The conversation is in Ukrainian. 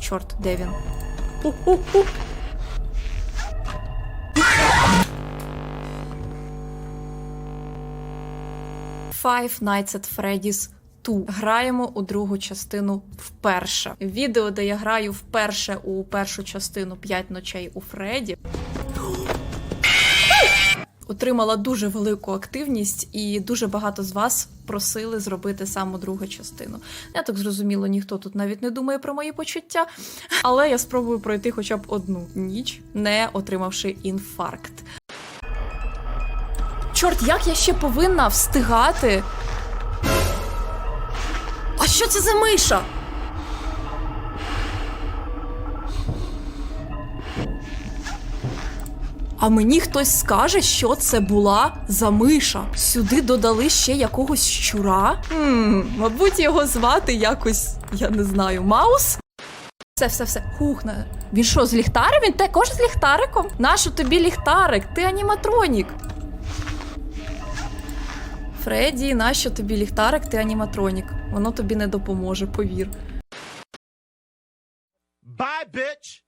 Чорт, де він? Ху-ху-ху. Five Nights at Freddy's 2. Граємо у другу частину вперше. Відео, де я граю вперше у першу частину «П'ять ночей у Фредді. Отримала дуже велику активність, і дуже багато з вас просили зробити саме другу частину. Я так зрозуміло, ніхто тут навіть не думає про мої почуття, але я спробую пройти хоча б одну ніч, не отримавши інфаркт. Чорт, як я ще повинна встигати? А що це за миша? А мені хтось скаже, що це була за миша. Сюди додали ще якогось щура. Хм, мабуть, його звати якось, я не знаю, Маус? Все, все, все. Хухна. Він що, з ліхтарем? Він також з ліхтариком? Нащо тобі ліхтарик? Ти аніматронік. Фредді, нащо тобі ліхтарик, ти аніматронік? Воно тобі не допоможе, повір. Bye, bitch.